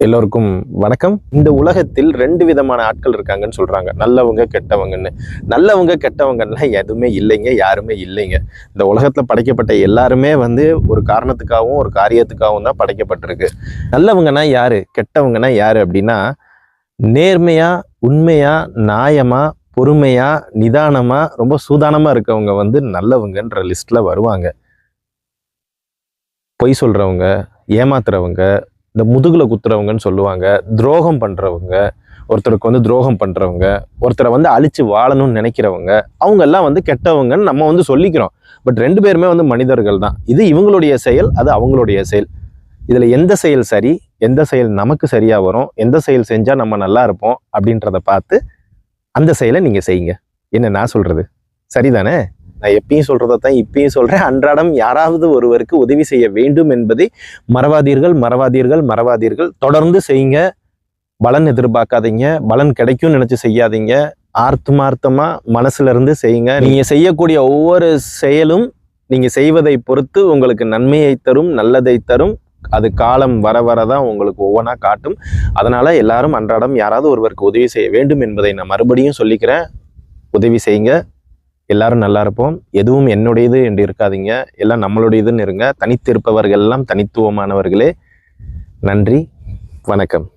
எல்லோருக்கும் வணக்கம். இந்த உலகத்தில் ரெண்டு விதமான ஆட்கள் இருக்காங்கன்னு சொல்றாங்க. நல்லவங்க கெட்டவங்கன்னு. நல்லவங்க கெட்டவங்கன்னா எதுவுமே இல்லைங்க யாருமே இல்லைங்க. இந்த உலகத்துல படைக்கப்பட்ட எல்லாருமே வந்து ஒரு காரணத்துக்காகவும் ஒரு காரியத்துக்காகவும் தான் படைக்கப்பட்டிருக்கு. நல்லவங்கன்னா யாரு கெட்டவங்கன்னா யாரு அப்படின்னா நேர்மையா உண்மையா நியாயமா பொறுமையா நிதானமா ரொம்ப சூதானமா இருக்கவங்க வந்து நல்லவங்கன்ற லிஸ்ட்ல வருவாங்க. பொய் சொல்றவங்க ஏமாத்துறவங்க இந்த முதுகில் குத்துறவங்கன்னு சொல்லுவாங்க துரோகம் பண்ணுறவங்க ஒருத்தருக்கு வந்து துரோகம் பண்ணுறவங்க ஒருத்தரை வந்து அழிச்சு வாழணும்னு நினைக்கிறவங்க அவங்க எல்லாம் வந்து கெட்டவங்கன்னு நம்ம வந்து சொல்லிக்கிறோம். பட் ரெண்டு பேருமே வந்து மனிதர்கள் தான். இது இவங்களுடைய செயல் அது அவங்களுடைய செயல். இதில் எந்த செயல் சரி எந்த செயல் நமக்கு சரியாக வரும் எந்த செயல் செஞ்சால் நம்ம நல்லா இருப்போம் அப்படின்றத பார்த்து அந்த செயலை நீங்கள் செய்யுங்க. என்ன நான் சொல்கிறது சரிதானே? நான் எப்பயும் சொல்கிறத தான் இப்பயும் சொல்றேன். அன்றாடம் யாராவது ஒருவருக்கு உதவி செய்ய வேண்டும் என்பதை மறவாதீர்கள் மறவாதீர்கள் மறவாதீர்கள். தொடர்ந்து செய்யுங்க. பலன் எதிர்பார்க்காதீங்க. பலன் கிடைக்கும்னு நினைச்சு செய்யாதீங்க. ஆர்த்தமார்த்தமா மனசுல இருந்து செய்யுங்க. நீங்க செய்யக்கூடிய ஒவ்வொரு செயலும் நீங்க செய்வதை பொறுத்து உங்களுக்கு நன்மையை தரும் நல்லதை தரும். அது காலம் வர வர தான் உங்களுக்கு ஒவ்வொன்றா காட்டும். அதனால எல்லாரும் அன்றாடம் யாராவது ஒருவருக்கு உதவி செய்ய வேண்டும் என்பதை நான் மறுபடியும் சொல்லிக்கிறேன். உதவி செய்யுங்க. எல்லாரும் நல்லா இருப்போம். எதுவும் என்னுடையது என்று இருக்காதீங்க. எல்லாம் நம்மளுடையதுன்னு இருங்க. தனித்திருப்பவர்கள் எல்லாம் தனித்துவமானவர்களே. நன்றி. வணக்கம்.